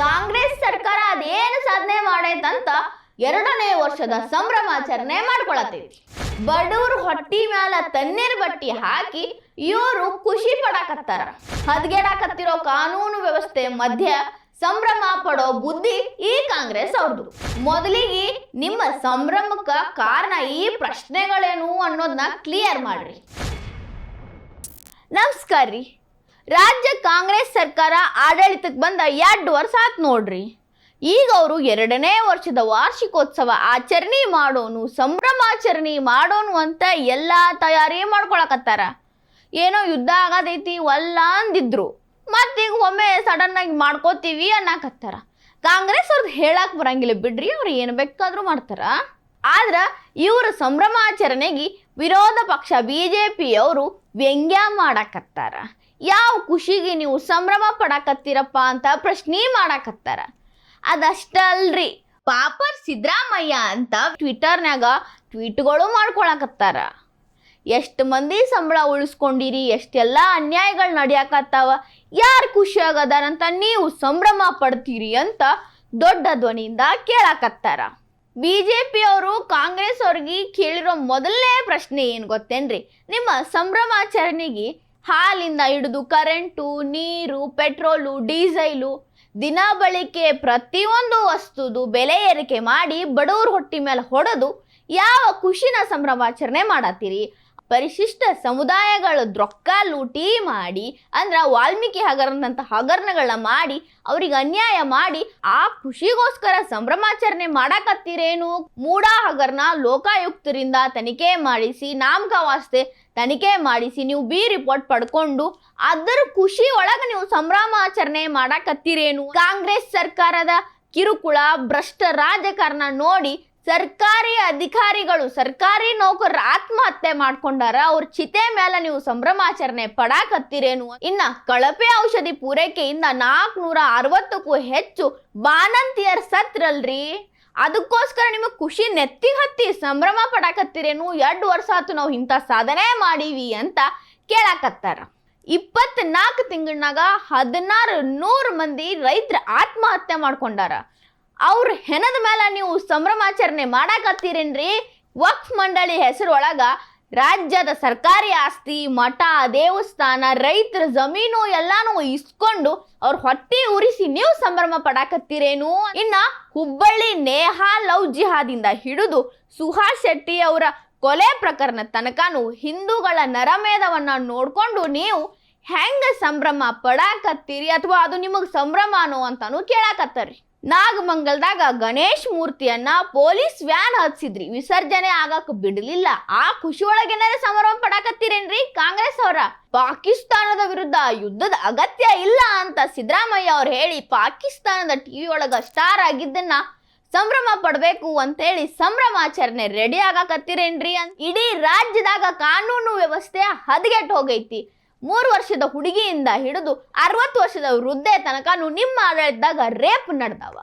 ಕಾಂಗ್ರೆಸ್ ಸರ್ಕಾರ ಅದೇನು ಸಾಧನೆ ಮಾಡೈತಂತ ಎರಡನೇ ವರ್ಷದ ಸಂಭ್ರಮಾಚರಣೆ ಮಾಡ್ಕೊಳತೈತಿ ಬಡವ್ರ ಹೊಟ್ಟಿ ಮ್ಯಾಲ ತಣ್ಣೀರ್ ಬಟ್ಟಿ ಹಾಕಿ ಇವರು ಖುಷಿ ಪಡಾಕತ್ತಾರ. ಹದ್ಗೆಡಾಕತ್ತಿರೋ ಕಾನೂನು ವ್ಯವಸ್ಥೆ ಮಧ್ಯ ಸಂಭ್ರಮ ಪಡೋ ಬುದ್ಧಿ ಈ ಕಾಂಗ್ರೆಸ್ ಅವ್ರದ್ದು ಮೊದಲಿಗೆ ನಿಮ್ಮ ಸಂಭ್ರಮಕ್ಕ ಕಾರಣ ಈ ಪ್ರಶ್ನೆಗಳೇನು ಅನ್ನೋದನ್ನ ಕ್ಲಿಯರ್ ಮಾಡ್ರಿ. ನಮಸ್ಕಾರ ರೀ ರಾಜ್ಯ ಕಾಂಗ್ರೆಸ್ ಸರ್ಕಾರ ಆಡಳಿತಕ್ಕೆ ಬಂದ ಎರಡು ವರ್ಷ ಆತ್ ನೋಡ್ರಿ. ಈಗ ಅವರು ಎರಡನೇ ವರ್ಷದ ವಾರ್ಷಿಕೋತ್ಸವ ಆಚರಣೆ ಮಾಡೋನು ಸಂಭ್ರಮಾಚರಣೆ ಮಾಡೋನು ಅಂತ ಎಲ್ಲ ತಯಾರಿ ಮಾಡ್ಕೊಳಕತ್ತಾರ. ಏನೋ ಯುದ್ಧ ಆಗದೈತಿ ವಲ್ಲ ಅಂದಿದ್ರು. ಮತ್ತೀಗ ಒಮ್ಮೆ ಸಡನ್ ಆಗಿ ಮಾಡ್ಕೋತೀವಿ ಅನ್ನಕತ್ತಾರ. ಕಾಂಗ್ರೆಸ್ ಅವ್ರದ್ದು ಹೇಳಕ್ ಬರಂಗಿಲ್ಲ ಬಿಡ್ರಿ, ಅವ್ರು ಏನು ಬೇಕಾದ್ರೂ ಮಾಡ್ತಾರ. ಆದ್ರ ಇವರ ಸಂಭ್ರಮಾಚರಣೆಗೆ ವಿರೋಧ ಪಕ್ಷ, ಬಿ ಜೆ ಪಿಯವರು ವ್ಯಂಗ್ಯ ಮಾಡಕತ್ತಾರ. ಯಾವ ಖುಷಿಗೆ ನೀವು ಸಂಭ್ರಮ ಪಡಕತ್ತೀರಪ್ಪ ಅಂತ ಪ್ರಶ್ನೆ ಮಾಡಕತ್ತಾರ. ಅದಷ್ಟಲ್ರಿ. ಪಾಪರ್ ಸಿದ್ದರಾಮಯ್ಯ ಅಂತ ಟ್ವಿಟರ್ನಾಗ ಟ್ವೀಟ್ಗಳು ಮಾಡ್ಕೊಳಕತ್ತಾರ. ಎಷ್ಟು ಮಂದಿ ಸಂಬಳ ಉಳಿಸ್ಕೊಂಡಿರಿ, ಎಷ್ಟೆಲ್ಲ ಅನ್ಯಾಯಗಳು ನಡೆಯಕತ್ತಾವ, ಯಾರು ಖುಷಿ ಆಗದಾರಂತ ನೀವು ಸಂಭ್ರಮ ಪಡ್ತೀರಿ ಅಂತ ದೊಡ್ಡ ಧ್ವನಿಯಿಂದ ಕೇಳಕತ್ತಾರ. ಬಿ ಜೆ ಪಿಯವರು ಕಾಂಗ್ರೆಸ್ ಅವ್ರಿಗೆ ಕೇಳಿರೋ ಮೊದಲನೇ ಪ್ರಶ್ನೆ ಏನು ಗೊತ್ತೇನ್ರಿ? ನಿಮ್ಮ ಸಂಭ್ರಮಾಚರಣೆಗೆ ಹಾಲಿಂದ ಹಿಡಿದು ಕರೆಂಟು, ನೀರು, ಪೆಟ್ರೋಲು, ಡೀಸೆಲು ದಿನ ಬಳಕೆ ಪ್ರತಿಯೊಂದು ವಸ್ತುದು ಬೆಲೆ ಏರಿಕೆ ಮಾಡಿ ಬಡವ್ರ ಹೊಟ್ಟಿ ಮೇಲೆ ಹೊಡೆದು ಯಾವ ಖುಷಿನ ಸಂಭ್ರಮಾಚರಣೆ ಮಾಡತ್ತೀರಿ? ಪರಿಶಿಷ್ಟ ಸಮುದಾಯಗಳು ರೊಕ್ಕ ಲೂಟಿ ಮಾಡಿ, ಅಂದ್ರ ವಾಲ್ಮೀಕಿ ಹಗರಣದಂಥ ಹಗರಣಗಳನ್ನ ಮಾಡಿ, ಅವ್ರಿಗೆ ಅನ್ಯಾಯ ಮಾಡಿ, ಆ ಖುಷಿಗೋಸ್ಕರ ಸಂಭ್ರಮಾಚರಣೆ ಮಾಡಕತ್ತೀರೇನು? ಮೂಡಾ ಹಗರಣ ಲೋಕಾಯುಕ್ತರಿಂದ ತನಿಖೆ ಮಾಡಿಸಿ ನಾಮಕ ವಾಸ್ತೆ ತನಿಖೆ ಮಾಡಿಸಿ, ನೀವು ಬಿ ರಿಪೋರ್ಟ್ ಪಡ್ಕೊಂಡು, ಅದರ ಖುಷಿ ಒಳಗೆ ನೀವು ಸಂಭ್ರಮಾಚರಣೆ ಮಾಡಕತ್ತೀರೇನು? ಕಾಂಗ್ರೆಸ್ ಸರ್ಕಾರದ ಕಿರುಕುಳ, ಭ್ರಷ್ಟ ರಾಜಕಾರಣ ನೋಡಿ ಸರ್ಕಾರಿ ಅಧಿಕಾರಿಗಳು, ಸರ್ಕಾರಿ ನೌಕರ ಆತ್ಮಹತ್ಯೆ ಮಾಡ್ಕೊಂಡಾರ, ಅವ್ರ ಚಿತೆ ಮೇಲೆ ನೀವು ಸಂಭ್ರಮಾಚರಣೆ ಪಡಾಕತ್ತೀರೇನು? ಇನ್ನ ಕಳಪೆ ಔಷಧಿ ಪೂರೈಕೆಯಿಂದ ನಾಲ್ಕುನೂರ ಅರವತ್ತಕ್ಕೂ ಹೆಚ್ಚು ಬಾನಂತಿಯರ್ ಸತ್ರಲ್ರಿ ಅದಕ್ಕೋಸ್ಕರ ನಿಮಗೆ ಖುಷಿ ನೆತ್ತಿ ಹತ್ತಿ ಸಂಭ್ರಮ ಪಡಾಕತ್ತೀರೇನು? ಎರಡು ವರ್ಷ ಆತು ನಾವು ಇಂಥ ಸಾಧನೆ ಮಾಡೀವಿ ಅಂತ ಕೇಳಾಕತ್ತಾರ. ಇಪ್ಪತ್ನಾಲ್ಕು ತಿಂಗಳನಾಗ ಹದಿನಾರು ನೂರು ಮಂದಿ ರೈತರ ಆತ್ಮಹತ್ಯೆ ಮಾಡ್ಕೊಂಡಾರ. ಅವ್ರ ಹೆಣದ ಮೇಲೆ ನೀವು ಸಂಭ್ರಮಾಚರಣೆ ಮಾಡಾಕತ್ತೀರೇನ್ರಿ? ವಕ್ಫ್ ಮಂಡಳಿ ಹೆಸರೊಳಗ ರಾಜ್ಯದ ಸರ್ಕಾರಿ ಆಸ್ತಿ, ಮಠ, ದೇವಸ್ಥಾನ, ರೈತರ ಜಮೀನು ಎಲ್ಲಾನು ಇಸ್ಕೊಂಡು ಅವ್ರ ಹೊಟ್ಟೆ ಉರಿಸಿ ನೀವು ಸಂಭ್ರಮ ಪಡಾಕತ್ತೀರೇನು? ಇನ್ನ ಹುಬ್ಬಳ್ಳಿ ನೇಹಾ ಲವ್ ಜಿಹಾದಿಂದ ಹಿಡಿದು ಸುಹಾಸ್ ಶೆಟ್ಟಿ ಅವರ ಕೊಲೆ ಪ್ರಕರಣ ತನಕನೂ ಹಿಂದೂಗಳ ನರಮೇಧವನ್ನ ನೋಡ್ಕೊಂಡು ನೀವು ಹೆಂಗ ಸಂಭ್ರಮ ಪಡಾಕತ್ತೀರಿ? ಅಥವಾ ಅದು ನಿಮಗೆ ಸಂಭ್ರಮನೋ ಅಂತಾನು ಕೇಳಾಕತ್ತಾರ್ರಿ. ನಾಗಮಂಗಲದಾಗ ಗಣೇಶ್ ಮೂರ್ತಿಯನ್ನ ಪೊಲೀಸ್ ವ್ಯಾನ್ ಹತ್ಸಿದ್ರಿ. ವಿಸರ್ಜನೆ ಆಗಕ್ ಬಿಡಲಿಲ್ಲ. ಆ ಖುಷಿ ಒಳಗೇನಾರ ಸಂಭ್ರಮ ಪಡಾಕತ್ತೀರೇನ್ರಿ ಕಾಂಗ್ರೆಸ್ ಅವರ? ಪಾಕಿಸ್ತಾನದ ವಿರುದ್ಧ ಯುದ್ಧದ ಅಗತ್ಯ ಇಲ್ಲ ಅಂತ ಸಿದ್ದರಾಮಯ್ಯ ಅವ್ರು ಹೇಳಿ ಪಾಕಿಸ್ತಾನದ ಟಿವಿ ಒಳಗ ಸ್ಟಾರ್ ಆಗಿದ್ದನ್ನ ಸಂಭ್ರಮ ಪಡಬೇಕು ಅಂತೇಳಿ ಸಂಭ್ರಮಾಚರಣೆ ರೆಡಿ ಆಗಾಕತ್ತೀರೇನ್ರಿ ಅಂತ. ಇಡೀ ರಾಜ್ಯದಾಗ ಕಾನೂನು ವ್ಯವಸ್ಥೆ ಹದಗೆಟ್ಟು ಹೋಗೈತಿ. ಮೂರು ವರ್ಷದ ಹುಡುಗಿಯಿಂದ ಹಿಡಿದು ಅರವತ್ತು ವರ್ಷದ ವೃದ್ಧೆ ತನಕನೂ ನಿಮ್ಮ ಆಡಳಿತದಾಗ ರೇಪ್ ನಡೆದವ.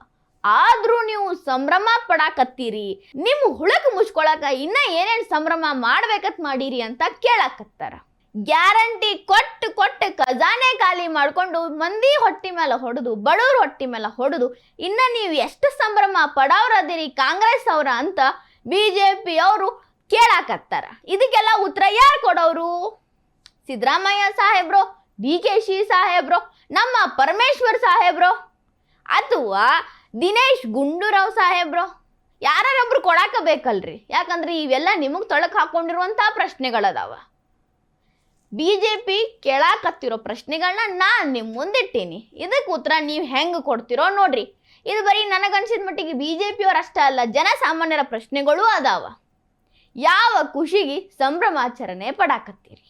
ಆದ್ರೂ ನೀವು ಸಂಭ್ರಮ ಪಡಾಕತ್ತೀರಿ. ನಿಮ್ಮ ಹುಳಕ್ ಮುಚ್ಕೊಳಕ ಇನ್ನ ಏನೇನ್ ಸಂಭ್ರಮ ಮಾಡ್ಬೇಕತ್ ಮಾಡೀರಿ ಅಂತ ಕೇಳಾಕತ್ತಾರ. ಗ್ಯಾರಂಟಿ ಕೊಟ್ಟು ಕೊಟ್ಟು ಖಜಾನೆ ಖಾಲಿ ಮಾಡ್ಕೊಂಡು ಮಂದಿ ಹೊಟ್ಟಿ ಮೇಲೆ ಹೊಡೆದು, ಬಡವ್ರ ಹೊಟ್ಟಿ ಮೇಲೆ ಹೊಡೆದು ಇನ್ನ ನೀವು ಎಷ್ಟು ಸಂಭ್ರಮ ಪಡವ್ರದಿರಿ ಕಾಂಗ್ರೆಸ್ ಅವರ ಅಂತ ಬಿ ಜೆ ಪಿ ಅವರು ಕೇಳಾಕತ್ತಾರ. ಇದಕ್ಕೆಲ್ಲ ಉತ್ತರ ಯಾರು ಕೊಡೋರು? ಸಿದ್ದರಾಮಯ್ಯ ಸಾಹೇಬ್ರೋ, ಡಿ ಕೆ ಶಿ ಸಾಹೇಬ್ರೋ, ನಮ್ಮ ಪರಮೇಶ್ವರ್ ಸಾಹೇಬ್ರೋ, ಅಥವಾ ದಿನೇಶ್ ಗುಂಡೂರಾವ್ ಸಾಹೇಬ್ರೋ. ಯಾರೊಬ್ರು ಕೊಡಾಕ ಬೇಕಲ್ರಿ ಯಾಕಂದ್ರೆ ಇವೆಲ್ಲ ನಿಮಗೆ ತೊಳಕ್ ಹಾಕೊಂಡಿರುವಂಥ ಪ್ರಶ್ನೆಗಳದಾವ. ಬಿ ಜೆ ಪಿ ಕೇಳಾಕತ್ತಿರೋ ಪ್ರಶ್ನೆಗಳನ್ನ ನಾನು ನಿಮ್ಮ ಮುಂದಿಟ್ಟೀನಿ. ಇದಕ್ಕೆ ಉತ್ತರ ನೀವು ಹೆಂಗೆ ಕೊಡ್ತಿರೋ ನೋಡ್ರಿ. ಇದು ಬರೀ ನನಗನ್ಸಿದ ಮಟ್ಟಿಗೆ ಬಿ ಜೆ ಪಿಯವ್ರು ಅಷ್ಟೇ ಅಲ್ಲ, ಜನಸಾಮಾನ್ಯರ ಪ್ರಶ್ನೆಗಳೂ ಅದಾವ. ಯಾವ ಖುಷಿಗೆ ಸಂಭ್ರಮಾಚರಣೆ ಪಡಾಕತ್ತೀರಿ?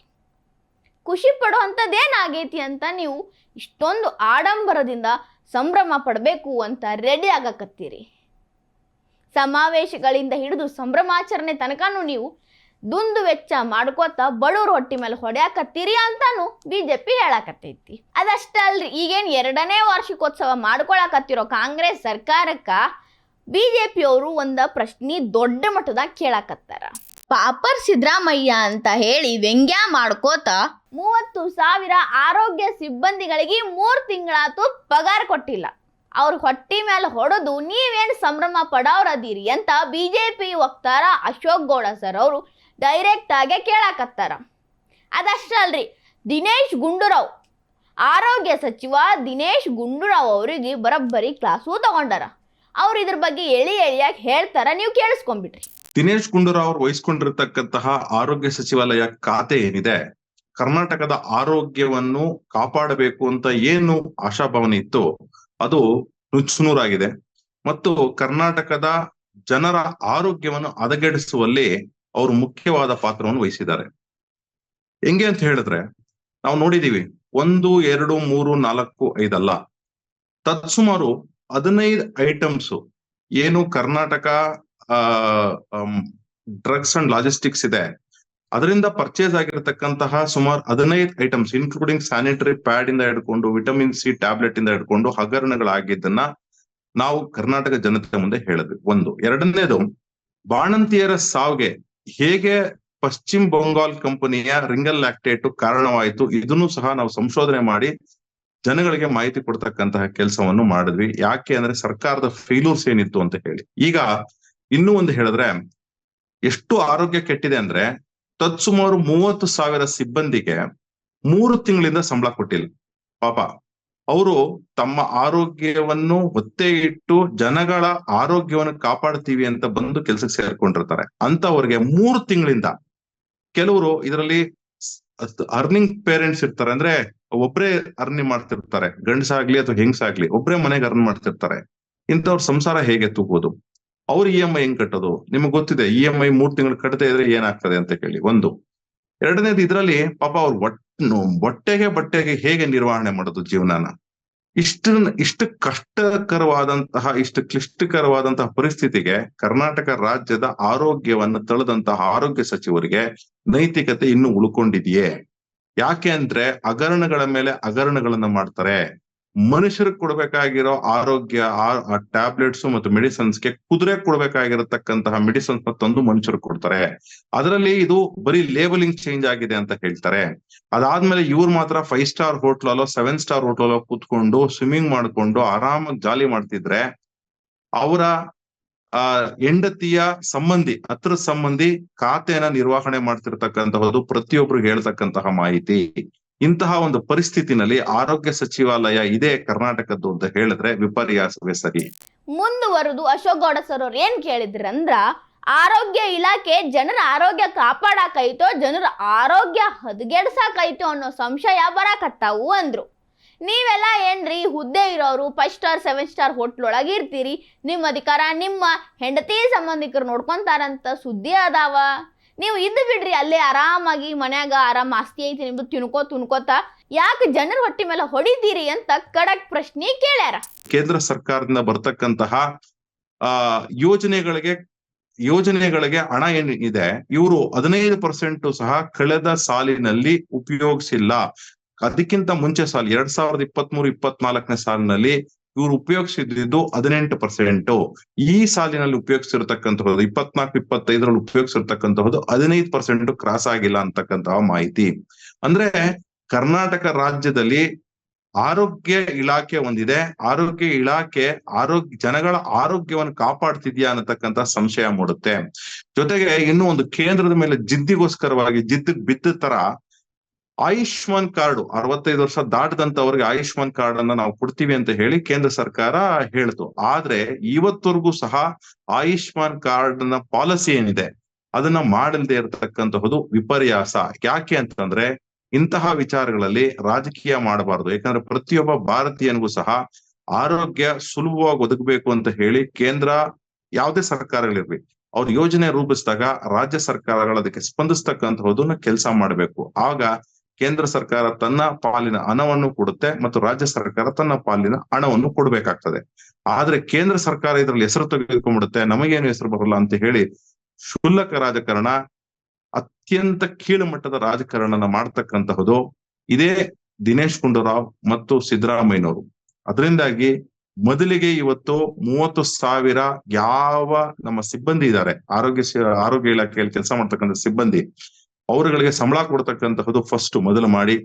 ಖುಷಿ ಪಡುವಂಥದ್ದೇನಾಗೈತಿ ಅಂತ ನೀವು ಇಷ್ಟೊಂದು ಆಡಂಬರದಿಂದ ಸಂಭ್ರಮ ಪಡಬೇಕು ಅಂತ ರೆಡಿ ಆಗಕತ್ತೀರಿ. ಸಮಾವೇಶಗಳಿಂದ ಹಿಡಿದು ಸಂಭ್ರಮಾಚರಣೆ ತನಕನೂ ನೀವು ದುಂದು ವೆಚ್ಚ ಮಾಡ್ಕೋತ ಬಡವ್ರ ಹೊಟ್ಟಿ ಮೇಲೆ ಹೊಡ್ಯಾಕತ್ತೀರಿ ಅಂತಾನು ಬಿ ಜೆ ಪಿ ಹೇಳಾಕತ್ತೈತಿ. ಅದಷ್ಟೇ ಅಲ್ರಿ ಈಗೇನು ಎರಡನೇ ವಾರ್ಷಿಕೋತ್ಸವ ಮಾಡ್ಕೊಳಕತ್ತಿರೋ ಕಾಂಗ್ರೆಸ್ ಸರ್ಕಾರಕ್ಕ ಬಿ ಜೆ ಪಿಯವರು ಒಂದು ಪ್ರಶ್ನೆ ದೊಡ್ಡ ಮಟ್ಟದಾಗ ಕೇಳಾಕತ್ತಾರ. ಪಾಪರ್ ಸಿದ್ದರಾಮಯ್ಯ ಅಂತ ಹೇಳಿ ವ್ಯಂಗ್ಯ ಮಾಡ್ಕೋತ ಮೂವತ್ತು ಸಾವಿರ ಆರೋಗ್ಯ ಸಿಬ್ಬಂದಿಗಳಿಗೆ ಮೂರು ತಿಂಗಳಾತು ಪಗಾರ ಕೊಟ್ಟಿಲ್ಲ. ಅವ್ರ ಹೊಟ್ಟಿ ಮೇಲೆ ಹೊಡೆದು ನೀವೇನು ಸಂಭ್ರಮ ಪಡೋರದೀರಿ ಅಂತ ಬಿ ಜೆ ಪಿ ವಕ್ತಾರ ಅಶೋಕ್ ಗೌಡ ಸರ್ ಅವರು ಡೈರೆಕ್ಟ್ ಆಗಿ ಕೇಳಾಕತ್ತಾರ. ಅದಷ್ಟಲ್ರಿ ದಿನೇಶ್ ಗುಂಡೂರಾವ್, ಆರೋಗ್ಯ ಸಚಿವ ದಿನೇಶ್ ಗುಂಡೂರಾವ್ ಅವರಿಗೆ ಬರೋಬ್ಬರಿ ಕ್ಲಾಸು ತಗೊಂಡಾರ. ಅವ್ರು ಇದ್ರ ಬಗ್ಗೆ ಎಳಿ ಎಳಿಯಾಗಿ ಹೇಳ್ತಾರ, ನೀವು ಕೇಳಿಸ್ಕೊಂಬಿಟ್ರಿ ದಿನೇಶ್ ಗುಂಡೂರಾವ್ ಅವರು ವಹಿಸ್ಕೊಂಡಿರ್ತಕ್ಕಂತಹ ಆರೋಗ್ಯ ಸಚಿವಾಲಯ ಖಾತೆ ಏನಿದೆ? ಕರ್ನಾಟಕದ ಆರೋಗ್ಯವನ್ನು ಕಾಪಾಡಬೇಕು ಅಂತ ಏನು ಆಶಾಭಾವನೆ ಇತ್ತು? ಅದು ನುಚ್ಚುನೂರಾಗಿದೆ. ಮತ್ತು ಕರ್ನಾಟಕದ ಜನರ ಆರೋಗ್ಯವನ್ನು ಹದಗೆಡಿಸುವಲ್ಲಿ ಅವರು ಮುಖ್ಯವಾದ ಪಾತ್ರವನ್ನು ವಹಿಸಿದ್ದಾರೆ. ಹೆಂಗೆ ಅಂತ ಹೇಳಿದ್ರೆ, ನಾವು ನೋಡಿದೀವಿ, ಒಂದು, ಎರಡು, ಮೂರು, ನಾಲ್ಕು, ಐದಲ್ಲ. ತತ್ಸುಮಾರು ಹದಿನೈದು ಐಟಮ್ಸ್. ಏನು ಕರ್ನಾಟಕ ಡ್ರಗ್ಸ್ ಅಂಡ್ ಲಾಜಿಸ್ಟಿಕ್ಸ್ ಇದೆ. ಅದರಿಂದ ಪರ್ಚೇಸ್ ಆಗಿರತಕ್ಕಂತಹ ಸುಮಾರು ಹದಿನೈದು ಐಟಮ್ಸ್ ಇನ್ಕ್ಲೂಡಿಂಗ್ ಸ್ಯಾನಿಟರಿ ಪ್ಯಾಡ್ ಇಂದ ಹಿಡ್ಕೊಂಡು ವಿಟಮಿನ್ ಸಿ ಟ್ಯಾಬ್ಲೆಟ್ ಇಂದ ಹಿಡ್ಕೊಂಡು, ಹಗರಣಗಳಾಗಿದ್ದನ್ನ ನಾವು ಕರ್ನಾಟಕ ಜನತೆ ಮುಂದೆ ಹೇಳಿದ್ವಿ ಒಂದು. ಎರಡನೇದು, ಬಾಣಂತಿಯರ ಸಾವಿಗೆ ಹೇಗೆ ಪಶ್ಚಿಮ ಬಂಗಾಲ್ ಕಂಪನಿಯ ರಿಂಗಲ್ ಲ್ಯಾಕ್ಟೇಟ್ ಕಾರಣವಾಯಿತು, ಇದನ್ನು ಸಹ ನಾವು ಸಂಶೋಧನೆ ಮಾಡಿ ಜನಗಳಿಗೆ ಮಾಹಿತಿ ಕೊಡ್ತಕ್ಕಂತಹ ಕೆಲಸವನ್ನು ಮಾಡಿದ್ವಿ. ಯಾಕೆ ಅಂದ್ರೆ ಸರ್ಕಾರದ ಫೇಲ್ಯೂರ್ಸ್ ಏನಿತ್ತು ಅಂತ ಹೇಳಿ. ಈಗ ಇನ್ನೂ ಒಂದು ಹೇಳಿದ್ರೆ, ಎಷ್ಟು ಆರೋಗ್ಯ ಕೆಟ್ಟಿದೆ ಅಂದ್ರೆ ತತ್ಸುಮಾರು ಮೂವತ್ತು ಸಾವಿರ ಸಿಬ್ಬಂದಿಗೆ ಮೂರು ತಿಂಗಳಿಂದ ಸಂಬಳ ಕೊಟ್ಟಿಲ್ಲ. ಪಾಪ, ಅವರು ತಮ್ಮ ಆರೋಗ್ಯವನ್ನು ಒತ್ತೆ ಇಟ್ಟು ಜನಗಳ ಆರೋಗ್ಯವನ್ನು ಕಾಪಾಡ್ತೀವಿ ಅಂತ ಬಂದು ಕೆಲಸಕ್ಕೆ ಸೇರ್ಕೊಂಡಿರ್ತಾರೆ. ಅಂತವ್ರಿಗೆ ಮೂರು ತಿಂಗಳಿಂದ ಕೆಲವರು ಇದರಲ್ಲಿ ಅರ್ನಿಂಗ್ ಪೇರೆಂಟ್ಸ್ ಇರ್ತಾರೆ ಅಂದ್ರೆ ಒಬ್ರೇ ಅರ್ನಿಂಗ್ ಮಾಡ್ತಿರ್ತಾರೆ. ಗಂಡಸಾಗ್ಲಿ ಅಥವಾ ಹೆಂಗ್ಸಾಗ್ಲಿ ಒಬ್ರೇ ಮನೆಗೆ ಅರ್ನ್ ಮಾಡ್ತಿರ್ತಾರೆ. ಇಂಥವ್ರ ಸಂಸಾರ ಹೇಗೆ ತೂಗೋದು ಅವ್ರ ಇ ಎಂ ಐ ಹೆಂಗ್ ಕಟ್ಟೋದು? ನಿಮ್ಗೆ ಗೊತ್ತಿದೆ ಇ ಎಂ ಐ ಮೂರ್ ತಿಂಗಳು ಕಟ್ಟದೇ ಇದ್ರೆ ಏನಾಗ್ತದೆ ಅಂತ ಕೇಳಿ. ಒಂದು. ಎರಡನೇದು ಇದ್ರಲ್ಲಿ ಪಾಪ ಅವ್ರ ಒಟ್ಟು ಬಟ್ಟೆಗೆ ಬಟ್ಟೆಗೆ ಹೇಗೆ ನಿರ್ವಹಣೆ ಮಾಡೋದು ಜೀವನಾನ? ಇಷ್ಟು ಇಷ್ಟು ಕಷ್ಟಕರವಾದಂತಹ, ಇಷ್ಟು ಕ್ಲಿಷ್ಟಕರವಾದಂತಹ ಪರಿಸ್ಥಿತಿಗೆ ಕರ್ನಾಟಕ ರಾಜ್ಯದ ಆರೋಗ್ಯವನ್ನು ತಳೆದಂತಹ ಆರೋಗ್ಯ ಸಚಿವರಿಗೆ ನೈತಿಕತೆ ಇನ್ನು ಉಳ್ಕೊಂಡಿದೆಯೇ? ಯಾಕೆ ಅಂದ್ರೆ ಹಗರಣಗಳ ಮೇಲೆ ಹಗರಣಗಳನ್ನ ಮಾಡ್ತಾರೆ. ಮನುಷ್ಯರಿಗೆ ಕೊಡ್ಬೇಕಾಗಿರೋ ಆರೋಗ್ಯ, ಆ ಟ್ಯಾಬ್ಲೆಟ್ಸ್ ಮತ್ತು ಮೆಡಿಸನ್ಸ್ಗೆ ಕುದುರೆ ಕೊಡ್ಬೇಕಾಗಿರತಕ್ಕಂತಹ ಮೆಡಿಸನ್ಸ್ ತಂದು ಮನುಷ್ಯರು ಕೊಡ್ತಾರೆ. ಅದರಲ್ಲಿ ಇದು ಬರೀ ಲೇಬಲಿಂಗ್ ಚೇಂಜ್ ಆಗಿದೆ ಅಂತ ಹೇಳ್ತಾರೆ. ಅದಾದ್ಮೇಲೆ ಇವ್ರು ಮಾತ್ರ ಫೈವ್ ಸ್ಟಾರ್ ಹೋಟ್ಲಲ್ಲೋ ಸೆವೆನ್ ಸ್ಟಾರ್ ಹೋಟ್ಲಲ್ಲೋ ಕೂತ್ಕೊಂಡು ಸ್ವಿಮ್ಮಿಂಗ್ ಮಾಡ್ಕೊಂಡು ಆರಾಮಾಗಿ ಜಾಲಿ ಮಾಡ್ತಿದ್ರೆ ಅವರ, ಆ, ಹೆಂಡತಿಯ ಸಂಬಂಧಿ, ಹತ್ರ ಸಂಬಂಧಿ ಖಾತೆಯನ್ನ ನಿರ್ವಹಣೆ ಮಾಡ್ತಿರ್ತಕ್ಕಂತಹದ್ದು ಪ್ರತಿಯೊಬ್ರಿಗೆ ಹೇಳ್ತಕ್ಕಂತಹ ಮಾಹಿತಿ. ಇಂತಹ ಒಂದು ಪರಿಸ್ಥಿತಿನಲ್ಲಿ ಆರೋಗ್ಯ ಸಚಿವಾಲಯ ಇದೆ ಕರ್ನಾಟಕದ್ದು ಅಂತ ಹೇಳಿದ್ರೆ ವಿಪರ್ಯಾಸವೇ ಸರಿ. ಮುಂದುವರೆದು ಅಶೋಕ್ ಗೌಡ ಸರ್ ಅವ್ರು ಏನ್ ಕೇಳಿದ್ರಂದ್ರ, ಆರೋಗ್ಯ ಇಲಾಖೆ ಜನರ ಆರೋಗ್ಯ ಕಾಪಾಡಕೈತೋ, ಜನರ ಆರೋಗ್ಯ ಹದಗೆಡ್ಸಾಕೈತೋ ಅನ್ನೋ ಸಂಶಯ ಬರಾಕತ್ತಾವು ಅಂದ್ರು. ನೀವೆಲ್ಲ ಏನ್ರಿ, ಹುದ್ದೆ ಇರೋರು, five star, seven star hotel ಒಳಗೆ ಇರ್ತೀರಿ ನಿಮ್ಮ ಅಧಿಕಾರ ನಿಮ್ಮ ಹೆಂಡತಿ ಸಂಬಂಧಿಕರು ನೋಡ್ಕೊಂತಾರಂತ ಸುದ್ದಿ ಅದಾವ. ನೀವು ಇದ್ದು ಬಿಡ್ರಿ, ಅಲ್ಲೇ ಆರಾಮಾಗಿ ಮನ್ಯಾಗ ಆರಾಮ್ ಆಸ್ತಿ ಐತಿ ನಿಮ್ದು, ತಿನ್ಕೋ, ತಿನ್ಕೋತ. ಯಾಕೆ ಜನರ ಹೊಟ್ಟಿ ಮೇಲೆ ಹೊಡಿತೀರಿ ಅಂತ ಕಡಕ್ ಪ್ರಶ್ನೆ ಕೇಳ್ಯಾರ. ಕೇಂದ್ರ ಸರ್ಕಾರದಿಂದ ಬರ್ತಕ್ಕಂತಹ, ಆ, ಯೋಜನೆಗಳಿಗೆ ಯೋಜನೆಗಳಿಗೆ ಹಣ ಏನಿದೆ ಇವರು ಹದಿನೈದು ಪರ್ಸೆಂಟ್ ಸಹ ಕಳೆದ ಸಾಲಿನಲ್ಲಿ ಉಪಯೋಗಿಸಿಲ್ಲ. ಅದಕ್ಕಿಂತ ಮುಂಚೆ ಸಾಲ, ಎರಡ್ ಸಾವಿರದ ಇಪ್ಪತ್ತ್ ಮೂರು ಇಪ್ಪತ್ನಾಲ್ಕನೇ ಸಾಲಿನಲ್ಲಿ ಇವರು ಉಪಯೋಗಿಸಿದ್ದು ಹದಿನೆಂಟು ಪರ್ಸೆಂಟ್ ಈ ಸಾಲಿನಲ್ಲಿ ಉಪಯೋಗಿಸಿರ್ತಕ್ಕಂತಹದ್ದು ಇಪ್ಪತ್ನಾಲ್ಕು, ಇಪ್ಪತ್ತೈದರಲ್ಲಿ ಉಪಯೋಗಿಸಿರ್ತಕ್ಕಂತಹದ್ದು ಹದಿನೈದು ಪರ್ಸೆಂಟ್ ಕ್ರಾಸ್ ಆಗಿಲ್ಲ ಅಂತಕ್ಕಂತಹ ಮಾಹಿತಿ. ಅಂದ್ರೆ ಕರ್ನಾಟಕ ರಾಜ್ಯದಲ್ಲಿ ಆರೋಗ್ಯ ಇಲಾಖೆ ಒಂದಿದೆ. ಆರೋಗ್ಯ ಇಲಾಖೆ ಆರೋಗ್ಯ, ಜನಗಳ ಆರೋಗ್ಯವನ್ನು ಕಾಪಾಡ್ತಿದ್ಯಾ ಅನ್ನತಕ್ಕಂತ ಸಂಶಯ ಮೂಡುತ್ತೆ. ಜೊತೆಗೆ ಇನ್ನೂ ಒಂದು ಕೇಂದ್ರದ ಮೇಲೆ ಜಿದ್ದಿಗೋಸ್ಕರವಾಗಿ ಜಿದ್ದಿಗೆ ಬಿದ್ದ ತರ ಆಯುಷ್ಮಾನ್ ಕಾರ್ಡ್ ಅರವತ್ತೈದು ವರ್ಷ ದಾಟದಂತವ್ರಿಗೆ ಆಯುಷ್ಮಾನ್ ಕಾರ್ಡ್ ಅನ್ನ ನಾವು ಕೊಡ್ತೀವಿ ಅಂತ ಹೇಳಿ ಕೇಂದ್ರ ಸರ್ಕಾರ ಹೇಳ್ತು. ಆದ್ರೆ ಇವತ್ತವರೆಗೂ ಸಹ ಆಯುಷ್ಮಾನ್ ಕಾರ್ಡ್ನ ಪಾಲಿಸಿ ಏನಿದೆ? ಅದನ್ನ ಮಾಡಲ್ದೇ ಇರತಕ್ಕಂತಹದ್ದು ವಿಪರ್ಯಾಸ. ಯಾಕೆ ಅಂತಂದ್ರೆ ಇಂತಹ ವಿಚಾರಗಳಲ್ಲಿ ರಾಜಕೀಯ ಮಾಡಬಾರದು. ಯಾಕಂದ್ರೆ ಪ್ರತಿಯೊಬ್ಬ ಭಾರತೀಯನಿಗೂ ಸಹ ಆರೋಗ್ಯ ಸುಲಭವಾಗಿ ಒದಗಬೇಕು ಅಂತ ಹೇಳಿ ಕೇಂದ್ರ ಯಾವುದೇ ಸರ್ಕಾರಗಳಿರ್ಲಿ, ಅವ್ರ ಯೋಜನೆ ರೂಪಿಸಿದಾಗ ರಾಜ್ಯ ಸರ್ಕಾರಗಳು ಅದಕ್ಕೆ ಸ್ಪಂದಿಸ್ತಕ್ಕಂತಹದನ್ನ ಕೆಲಸ ಮಾಡಬೇಕು. ಆಗ ಕೇಂದ್ರ ಸರ್ಕಾರ ತನ್ನ ಪಾಲಿನ ಹಣವನ್ನು ಕೊಡುತ್ತೆ ಮತ್ತು ರಾಜ್ಯ ಸರ್ಕಾರ ತನ್ನ ಪಾಲಿನ ಹಣವನ್ನು ಕೊಡಬೇಕಾಗ್ತದೆ. ಆದ್ರೆ ಕೇಂದ್ರ ಸರ್ಕಾರ ಇದರಲ್ಲಿ ಹೆಸರು ತೆಗೆದುಕೊಂಡ್ಬಿಡುತ್ತೆ, ನಮಗೇನು ಹೆಸರು ಬರಲ್ಲ ಅಂತ ಹೇಳಿ ಕ್ಷುಲ್ಲಕ ರಾಜಕಾರಣ, ಅತ್ಯಂತ ಕೀಳುಮಟ್ಟದ ರಾಜಕಾರಣನ ಮಾಡ್ತಕ್ಕಂತಹದು ಇದೇ ದಿನೇಶ್ ಗುಂಡೂರಾವ್ ಮತ್ತು ಸಿದ್ದರಾಮಯ್ಯನವರು. ಅದರಿಂದಾಗಿ ಮೊದಲಿಗೆ ಇವತ್ತು ಮೂವತ್ತು ಸಾವಿರ ಯಾವ ನಮ್ಮ ಸಿಬ್ಬಂದಿ ಇದ್ದಾರೆ, ಆರೋಗ್ಯ ಆರೋಗ್ಯ ಇಲಾಖೆಯಲ್ಲಿ ಕೆಲಸ ಮಾಡ್ತಕ್ಕಂಥ ಸಿಬ್ಬಂದಿ ಅವರುಗಳಿಗೆ ಸಂಬಳ ಕೊಡ್ತಕ್ಕಂತಹದ್ದು ಫಸ್ಟ್ ಮೊದಲು ಮಾಡಿ,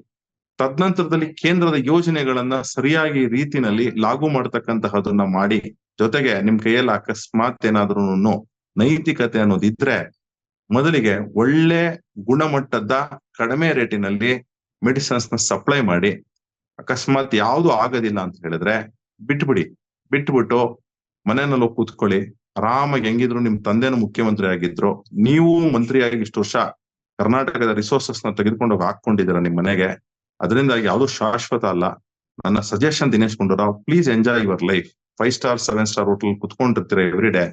ತದನಂತರದಲ್ಲಿ ಕೇಂದ್ರದ ಯೋಜನೆಗಳನ್ನ ಸರಿಯಾಗಿ ರೀತಿನಲ್ಲಿ ಲಾಗು ಮಾಡತಕ್ಕಂತಹದನ್ನ ಮಾಡಿ, ಜೊತೆಗೆ ನಿಮ್ ಕೈಯಲ್ಲಿ ಅಕಸ್ಮಾತ್ ಏನಾದ್ರೂ ನೈತಿಕತೆ ಅನ್ನೋದಿದ್ರೆ ಮೊದಲಿಗೆ ಒಳ್ಳೆ ಗುಣಮಟ್ಟದ ಕಡಿಮೆ ರೇಟಿನಲ್ಲಿ ಮೆಡಿಸಿನ್ಸ್ನ ಸಪ್ಲೈ ಮಾಡಿ, ಅಕಸ್ಮಾತ್ ಯಾವುದು ಆಗೋದಿಲ್ಲ ಅಂತ ಹೇಳಿದ್ರೆ ಬಿಟ್ಬಿಡಿ. ಬಿಟ್ಬಿಟ್ಟು ಮನೆಯಲ್ಲಿ ಕೂತ್ಕೊಳ್ಳಿ, ಆರಾಮಾಗಿ ಹೆಂಗಿದ್ರು ನಿಮ್ ತಂದೆನ ಮುಖ್ಯಮಂತ್ರಿ ಆಗಿದ್ರು, ನೀವು ಮಂತ್ರಿಯಾಗಿ ಇಷ್ಟು ವರ್ಷ ಕರ್ನಾಟಕದ ರಿಸೋರ್ಸಸ್ನ ತೆಗೆದುಕೊಂಡು ಹೋಗಿ ಹಾಕೊಂಡಿದ್ದೀರಾ ನಿಮ್ ಮನೆಗೆ? ಅದರಿಂದ ಯಾವುದು ಶಾಶ್ವತ ಅಲ್ಲ. ನನ್ನ suggestion Dinesh Gundu Rao please enjoy your life five star seven star hotel ಕುತ್ಕೊಂಡಿರ್ತೀರ every day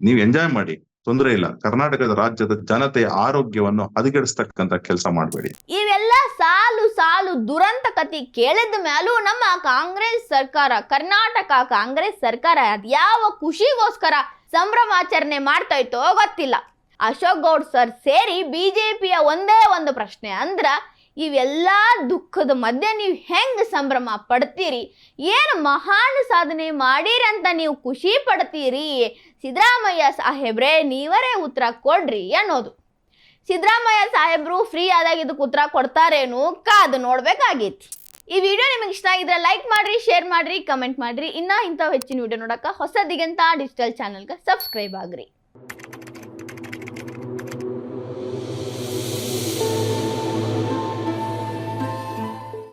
ನೀವು ಎಂಜಾಯ್ ಮಾಡಿ. ತೊಂದರೆ ಇಲ್ಲ. ಕರ್ನಾಟಕದ ರಾಜ್ಯದ ಜನತೆಯ ಆರೋಗ್ಯವನ್ನು ಹದಗೆಡಿಸ್ತಕ್ಕಂತ ಕೆಲಸ ಮಾಡಬೇಡಿ. ಇವೆಲ್ಲ ಸಾಲು ಸಾಲು ದುರಂತ ಕತಿ ಕೇಳಿದ ಮೇಲೂ ನಮ್ಮ ಕಾಂಗ್ರೆಸ್ ಸರ್ಕಾರ, ಕರ್ನಾಟಕ ಕಾಂಗ್ರೆಸ್ ಸರ್ಕಾರ ಯಾವ ಖುಷಿಗೋಸ್ಕರ ಸಂಭ್ರಮಾಚರಣೆ ಮಾಡ್ತಾ ಇತ್ತೋ ಗೊತ್ತಿಲ್ಲ. ಅಶೋಕ್ ಗೌಡ್ ಸರ್ ಸೇರಿ ಬಿಜೆಪಿಯ ಒಂದೇ ಒಂದು ಪ್ರಶ್ನೆ ಅಂದ್ರ, ಇವೆಲ್ಲ ದುಃಖದ ಮಧ್ಯೆ ನೀವು ಹೆಂಗೆ ಸಂಭ್ರಮ ಪಡ್ತೀರಿ? ಏನು ಮಹಾನ್ ಸಾಧನೆ ಮಾಡೀರಿ ಅಂತ ನೀವು ಖುಷಿ ಪಡ್ತೀರಿ? ಸಿದ್ದರಾಮಯ್ಯ ಸಾಹೇಬ್ರೆ, ನೀವರೇ ಉತ್ತರ ಕೊಡ್ರಿ ಅನ್ನೋದು. ಸಿದ್ದರಾಮಯ್ಯ ಸಾಹೇಬ್ರು ಫ್ರೀ ಆದಾಗ ಇದಕ್ಕೆ ಉತ್ತರ ಕೊಡ್ತಾರೇನು ಕಾದು ನೋಡ್ಬೇಕಾಗೈತಿ. ಈ ವಿಡಿಯೋ ನಿಮಗೆ ಇಷ್ಟ ಆಗಿದ್ರೆ ಲೈಕ್ ಮಾಡ್ರಿ ಶೇರ್ ಮಾಡ್ರಿ ಕಮೆಂಟ್ ಮಾಡ್ರಿ. ಇನ್ನ ಇಂಥ ಹೆಚ್ಚಿನ ವಿಡಿಯೋ ನೋಡಕ್ಕೆ ಹೊಸ ದಿಗಂತ ಡಿಜಿಟಲ್ ಚಾನಲ್ಗೆ ಸಬ್ಸ್ಕ್ರೈಬ್ ಆಗ್ರಿ.